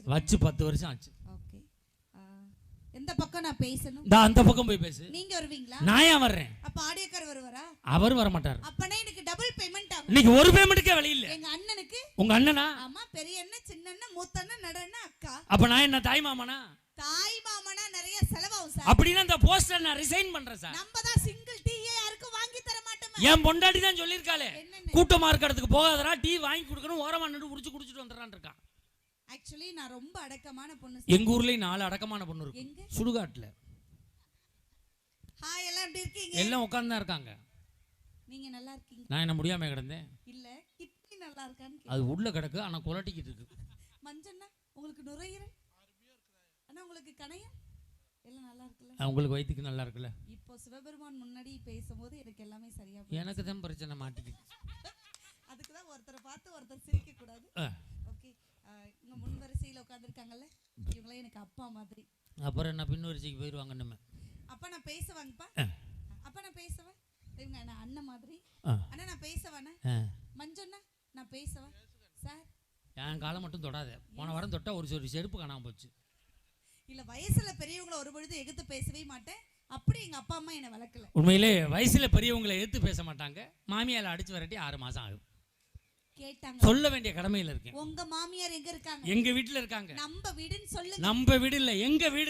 வச்சிருக்கேன் வச்சு பத்து வருஷம் ஆச்சு. ஓகே. எந்த பக்கம் நான் பேசணும்? இந்த அந்த பக்கம் போய் பேசு. நீங்க வருவீங்களா? நான் ஏன் வர்றேன்? அப்ப ஆடியோக்கார் வருவாரா? அவர் வர மாட்டார் அப்பனா எனக்கு டபுள் பேமெண்ட் ஆகும். இன்னைக்கு ஒரு பேமெண்ட்டுக்கே வழி இல்ல. எங்க அண்ணனுக்கு? உங்க அண்ணனா? ஆமா பெரிய அண்ணன் சின்ன அண்ணன் மூத்த அண்ணன் நடு அண்ணன் அக்கா. அப்ப நான் என்ன தாய் மாமனா? தாய் மாமனா நிறைய செலவாகும் சார். அப்படின்னா இந்த போஸ்டர் நான் ரிசைன் பண்றேன் சார். நம்ம தான் சிங்கிள் டீயே யாருக்கும் வாங்கி தர மாட்டோமே? என் பொண்டாட்டி தான் சொல்லியிருக்காளே. கூட்டமா இருக்கிறதுக்கு போகாதடா டீ வாங்கி கொடுக்கணும் ஓரமா நின்று குடிச்சு குடிச்சிட்டு வந்துடுறான் இருக்கான். ஆக்சுவலி நான் ரொம்ப அடக்கமான பொண்ணு எங்க ஊர்லயும் நாலு அடக்கமான பொண்ணு இருக்கு. சுடுகாட்டுல. ஹாய் எல்லாம் எப்படி இருக்கீங்க? எல்லாம் உட்கார்ந்து தான் இருக்காங்க. நீங்க நல்லா இருக்கீங்க. நான் என்ன முடியாம கிடந்தேன்? இல்ல கிட்னி நல்லா இருக்கான்னு. அது உள்ள கிடக்கு ஆனா குலட்டிக்கிட்டு இருக்கு. மஞ்சண்ணா உங்களுக்கு நுரையீரல்? அண்ணா உங்களுக்கு கணையம் எல்லாம் நல்லா இருக்குல்ல? உங்களுக்கு வயிற்றுக்கு நல்லா இருக்குல்ல? இப்போ சிவபெருமான் முன்னாடி பேசும்போது எனக்கு எல்லாமே சரியா. எனக்கு தான் பிரச்சனை மாட்டிக்கிட்டு வரிசையில் உட்காந்துருக்காங்கல்ல இவங்களாம் எனக்கு அப்பா மாதிரி. அப்புறம் என்ன பின்வரிசைக்கு போயிடுவாங்க நம்ம அப்பா நான் பேசுவாங்கப்பா. அப்பா நான் பேசுவேன். இவங்க நான் அண்ணன் மாதிரி. அண்ணா நான் பேசவானே ஆ. மஞ்சண்ணா நான் பேசவா சார். என் காலம் மட்டும் தொடாத. போன வாரம் தொட்டா ஒரு ஒரு செருப்பு காணாம போச்சு. இல்ல வயசுல பெரியவங்கள ஒரு பொழுது எதிர்த்து பேசவே மாட்டேன். அப்படி எங்க அப்பா அம்மா என்னை வளர்க்கல. உண்மையிலே வயசுல பெரியவங்களை எடுத்து பேச மாட்டாங்க. மாமியால அடிச்சு வரட்டி ஆறு மாசம் ஆகும். கேட்டாங்க. சொல்ல வேண்டிய கடமையில இருக்கேன். உங்க மாமியார் எங்க இருக்காங்க? எங்க வீட்டுல இருக்காங்க. நம்ம வீடுன்னு சொல்லுங்க. நம்ம வீடு இல்ல எங்க வீடு?